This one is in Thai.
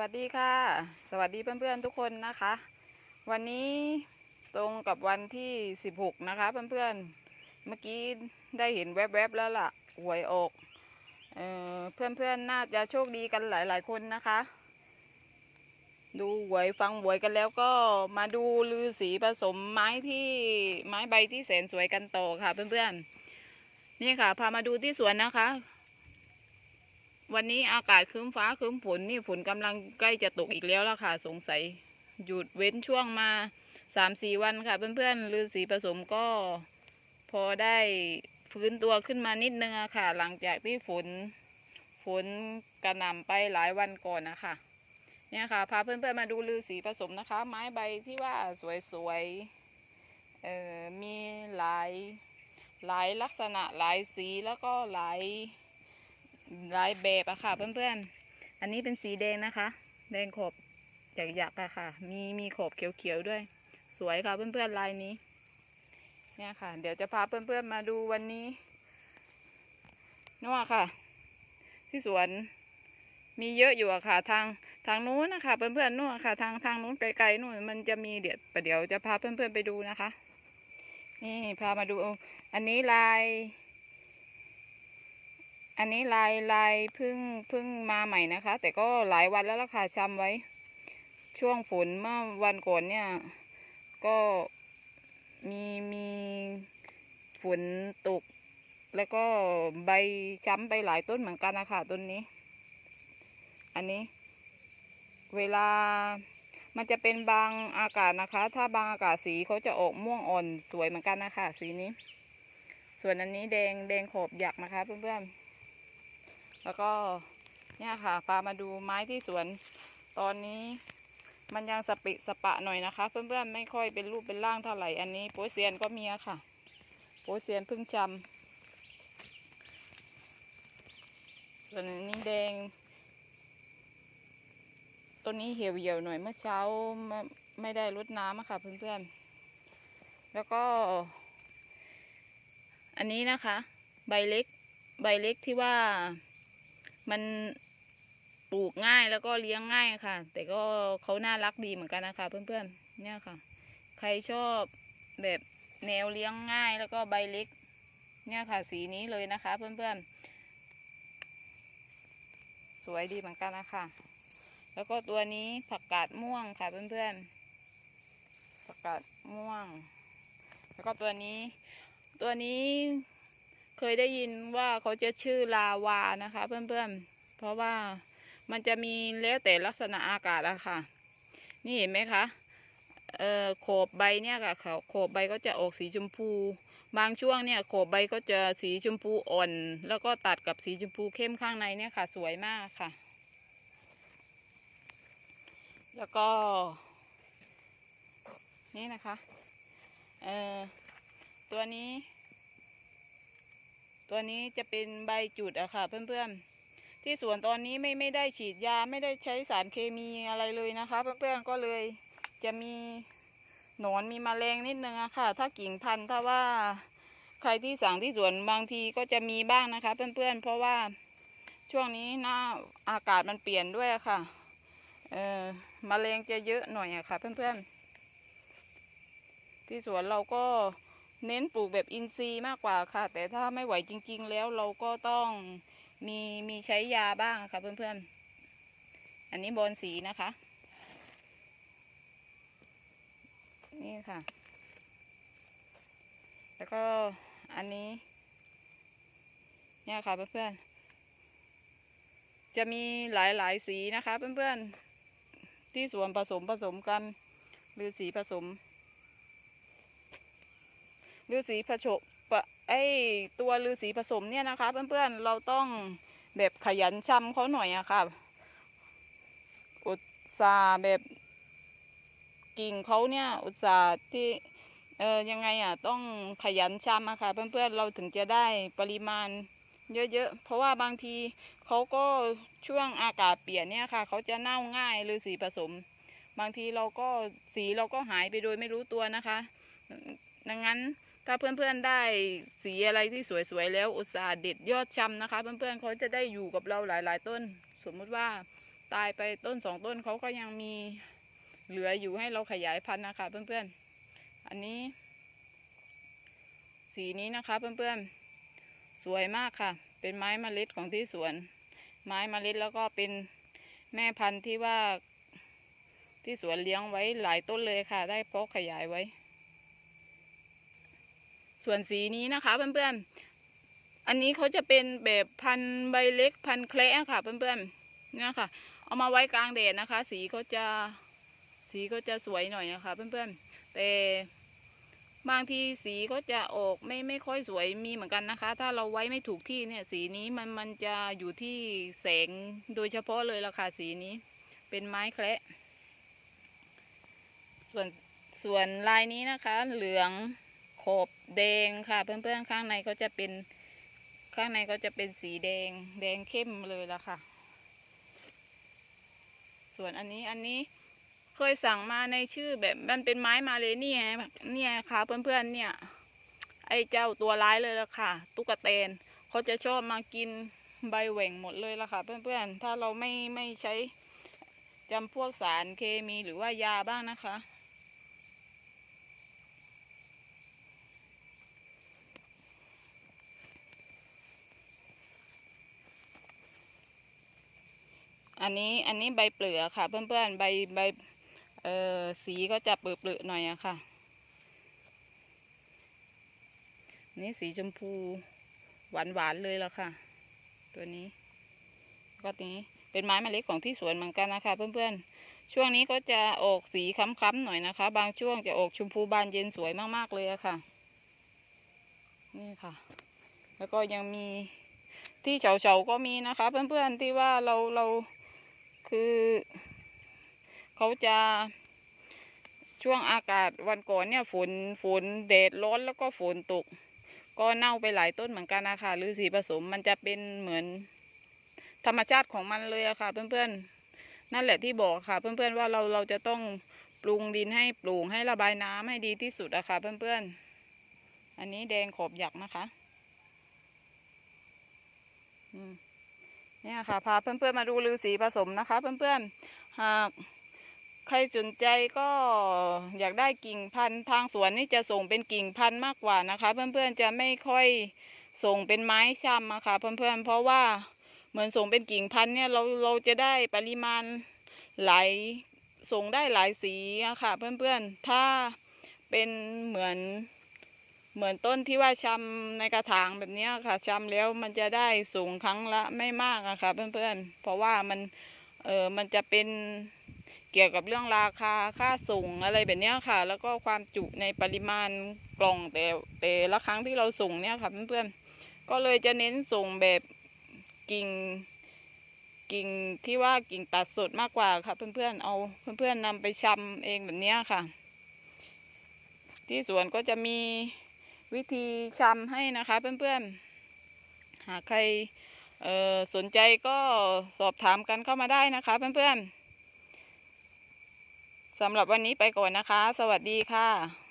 วัสดีค่ะ สวัสดีเพื่อนๆทุกคนนะคะ วันนี้ตรงกับวันที่ 16 นะคะเพื่อนๆเมื่อกี้ได้เห็นแวบๆแล้วล่ะหวยออกเอ่อเพื่อนๆน่าจะโชคดีกันหลายๆคนนะคะ ดูหวยฟังหวยกันแล้วก็มาดูลือสีผสมไม้ที่ไม้ใบที่แสนสวยกันต่อค่ะเพื่อนๆนี่ค่ะพามาดูที่สวนนะคะ วันนี้อากาศครึ้มฟ้าครึ้มฝนนี่ฝนกำลังใกล้จะตกอีกแล้วล่ะค่ะ สงสัยหยุดเว้นช่วงมาสามสี่วันค่ะ เพื่อนๆฤาษีผสมก็พอได้ฟื้นตัวขึ้นมานิดนึงอะค่ะ หลังจากที่ฝนฝนกระหน่ำไปหลายวันก่อนนะคะเนี่ยค่ะพาเพื่อนๆมาดูฤาษีผสมนะคะ ไม้ใบที่ว่าสวยๆเอ่อมีหลายหลายลักษณะหลายสีแล้วก็หลาย หลายแบบอะค่ะ เพื่อนๆ อันนี้เป็นสีแดงนะคะ แดงขอบหยักๆอะค่ะ มีมีขอบเขียวๆด้วย สวยค่ะเพื่อนๆลายนี้ เนี่ยค่ะ เดี๋ยวจะพาเพื่อนๆมาดูวันนี้นู่นค่ะ ที่สวนมีเยอะอยู่อะค่ะ ทางทางนู้นนะคะเพื่อนๆนู่นค่ะ ทางทางนู้นไกลๆนู่นมันจะมีเดี๋ยวประเดี๋ยวจะพาเพื่อนๆไปดูนะคะ นี่พามาดู อันนี้ลาย อันนี้ลายลายพึ่งพึ่งมาใหม่นะคะ แต่ก็หลายวันแล้วล่ะค่ะชำไว้ ช่วงฝนเมื่อวันก่อนเนี่ย ก็มีมีฝนตก แล้วก็ใบช้ำไปหลายต้นเหมือนกันนะคะต้นนี้ อันนี้ เวลามันจะเป็นบางอากาศนะคะ ถ้าบางอากาศสีเขาจะออกม่วงอ่อนสวยเหมือนกันนะคะ สีนี้ ส่วนอันนี้แดงแดงขอบหยักนะคะเพื่อนๆ แล้วก็เนี่ยค่ะพามาดูไม้ที่สวน ตอนนี้มันยังสปิสปะหน่อยนะคะ เพื่อนๆ ไม่ค่อยเป็นรูปเป็นร่างเท่าไหร่ อันนี้โปยเซียนก็มีค่ะโปยเซียนพึ่งชำส่วนอันนี้แดงต้นนี้เหี่ยวเหี่ยวหน่อยเมื่อเช้าไม่ไม่ได้รดน้ำค่ะเพื่อนๆ แล้วก็ อันนี้นะคะ ใบเล็ก ใบเล็กที่ว่า มันปลูกง่ายแล้วก็เลี้ยงง่ายค่ะ แต่ก็เขาน่ารักดีเหมือนกันนะคะเพื่อนๆเนี่ยค่ะ ใครชอบแบบแนวเลี้ยงง่ายแล้วก็ใบเล็ก เนี่ยค่ะ สีนี้เลยนะคะ เพื่อนๆ สวยดีเหมือนกันนะคะ แล้วก็ตัวนี้ผักกาดม่วงค่ะ เพื่อนๆผักกาดม่วง แล้วก็ตัวนี้ ตัวนี้ เคยได้ยินว่าเขาจะชื่อลาวานะคะ เพื่อนๆ เพราะว่ามันจะมีแล้วแต่ลักษณะอากาศอะค่ะ นี่เห็นไหมคะ เอ่อโขบใบเนี่ยค่ะเขาโขบใบก็จะออกสีชมพู บางช่วงเนี่ยโขบใบก็จะสีชมพูอ่อน แล้วก็ตัดกับสีชมพูเข้มข้างในเนี่ยค่ะ สวยมากค่ะ แล้วก็ นี่นะคะ เอ่อตัวนี้ ตัวนี้จะเป็นใบจุดอะค่ะ เพื่อนๆ ที่สวนตอนนี้ไม่ไม่ได้ฉีดยาไม่ได้ใช้สารเคมีอะไรเลยนะคะ เพื่อนๆก็เลยจะมีหนอนมีมแมลงนิดนึงอะค่ะ ถ้ากิ่งพันธุ์ถ้าว่าใครที่สั่งที่สวนบางทีก็จะมีบ้างนะคะ เพื่อนๆ เพราะว่าช่วงนี้หน้าอากาศมันเปลี่ยนด้วยอะค่ะ เออมแมลงจะเยอะหน่อยอะค่ะ เพื่อนๆ ที่สวนเราก็ เน้นปลูกแบบอินทรีย์มากกว่าค่ะ แต่ถ้าไม่ไหวจริง ๆ แล้วเราก็ต้องมีมีใช้ยาบ้างค่ะเพื่อนๆ อันนี้บอลสีนะคะ นี่ค่ะ แล้วก็อันนี้ เนี่ยค่ะเพื่อนๆ จะมีหลายๆสีนะคะเพื่อนๆ ที่สวนผสมผสมกันหรือสีผสม ฤาษีผสมไอตัวฤาษีผสมเนี่ยนะคะ เพื่อนๆเราต้องแบบขยันชำเขาหน่อยอะค่ะอุตสาแบบกิ่งเขาเนี่ยอุตสาที่เออยังไงอะต้องขยันชำอะค่ะ เพื่อนๆเราถึงจะได้ปริมาณเยอะๆ เพราะว่าบางทีเขาก็ช่วงอากาศเปลี่ยนเนี่ยค่ะ เขาจะเน่าง่ายฤาษีผสม บางทีเราก็สีเราก็หายไปโดยไม่รู้ตัวนะคะ ดังนั้น ถ้าเพื่อนๆได้สีอะไรที่สวยๆแล้วอุตส่าห์เด็ดยอดชำนะคะ เพื่อนๆเขาจะได้อยู่กับเราหลาย ๆ ต้น สมมุติว่าตายไปต้นสองต้นเขาก็ยังมีเหลืออยู่ให้เราขยายพันธุ์นะคะ เพื่อนๆ อันนี้ สีนี้นะคะเพื่อนๆ สวยมากค่ะ เป็นไม้เมล็ดของที่สวน ไม้เมล็ดแล้วก็เป็นแม่พันธุ์ที่ว่าที่สวนเลี้ยงไว้หลายต้นเลยค่ะ ได้เพาะขยายไว้ ส่วนสีนี้นะคะเพื่อนๆ อันนี้เขาจะเป็นแบบพันใบเล็กพันแคระค่ะเพื่อนๆเนี่ยค่ะ เอามาไว้กลางแดดนะคะ สีเขาจะสีเขาจะสวยหน่อยนะคะ เพื่อนๆ แต่บางทีสีก็จะออกไม่ไม่ค่อยสวยมีเหมือนกันนะคะ ถ้าเราไว้ไม่ถูกที่เนี่ยสีนี้มันมันจะอยู่ที่แสงโดยเฉพาะเลยละค่ะสีนี้ เป็นไม้แคระส่วนส่วนลายนี้นะคะ เหลือง ขอบแดงค่ะ เพื่อนๆข้างในก็จะเป็นข้างในก็จะเป็นสีแดงแดงเข้มเลยละค่ะ ส่วนอันนี้อันนี้เคยสั่งมาในชื่อแบบมันเป็นไม้มาเลยนี่ไงเนี่ยค่ะเพื่อนๆเนี่ย ไอ้เจ้าตัวร้ายเลยละค่ะ ตุ๊กแตนเขาจะชอบมากินใบแหว่งหมดเลยละค่ะ เพื่อนๆถ้าเราไม่ไม่ใช้จำพวกสารเคมีหรือว่ายาบ้างนะคะ อันนี้อันนี้ใบเปลือกค่ะ เพื่อนๆใบใบเอ่อสีก็จะเปลือกๆหน่อยอะค่ะ นี่สีชมพูหวานหวานเลยละค่ะ ตัวนี้ ก็นี้เป็นไม้เมล็ดของที่สวนเหมือนกันนะคะ เพื่อนๆ ช่วงนี้ก็จะออกสีค้ำๆหน่อยนะคะ บางช่วงจะออกชมพูบานเย็นสวยมากๆเลยอะค่ะ นี่ค่ะ แล้วก็ยังมีที่เฉาๆก็มีนะคะ เพื่อนๆที่ว่าเราเรา คือ เขาจะช่วงอากาศวันก่อนเนี่ยฝนฝนแดดร้อนแล้วก็ฝนตก ก็เน่าไปหลายต้นเหมือนกันนะคะหรือสีผสมมันจะเป็นเหมือนธรรมชาติของมันเลยอะค่ะ เพื่อนๆ นั่นแหละที่บอกค่ะ เพื่อนๆว่าเราเราจะต้องปรุงดินให้ปลูกให้ระบายน้ำให้ดีที่สุดอะค่ะ เพื่อนๆ อันนี้แดงขอบหยักนะคะ อืม เนี่ยค่ะพาเพื่อนๆมาดูลือสีผสมนะคะ เพื่อนๆหากใครสนใจก็อยากได้กิ่งพันธุ์ทางสวนนี่จะส่งเป็นกิ่งพันธุ์มากกว่านะคะ เพื่อนๆจะไม่ค่อยส่งเป็นไม้ช้ำอะค่ะเพื่อนๆเพราะว่าเหมือนส่งเป็นกิ่งพันธุ์เนี่ยเราเราจะได้ปริมาณหลายส่งได้หลายสีอะค่ะ เพื่อนๆถ้าเป็นเหมือน เหมือนต้นที่ว่าชำในกระถางแบบนี้ค่ะชำแล้วมันจะได้สูงครั้งละไม่มากอะค่ะ เพื่อนๆ เพราะว่ามันเออมันจะเป็นเกี่ยวกับเรื่องราคาค่าส่งอะไรแบบนี้ค่ะ แล้วก็ความจุในปริมาณกล่องแต่แต่ละครั้งที่เราส่งเนี่ยค่ะเพื่อนๆก็เลยจะเน้นส่งแบบกิ่งกิ่งที่ว่ากิ่งตัดสดมากกว่าค่ะ เพื่อนๆเอาเพื่อนๆนำไปชำเองแบบนี้ค่ะ ที่สวนก็จะมี วิธีชำให้นะคะเพื่อนๆ หากใครสนใจก็สอบถามกันเข้ามาได้นะคะเพื่อนๆสำหรับวันนี้ไปก่อนนะคะ สวัสดีค่ะ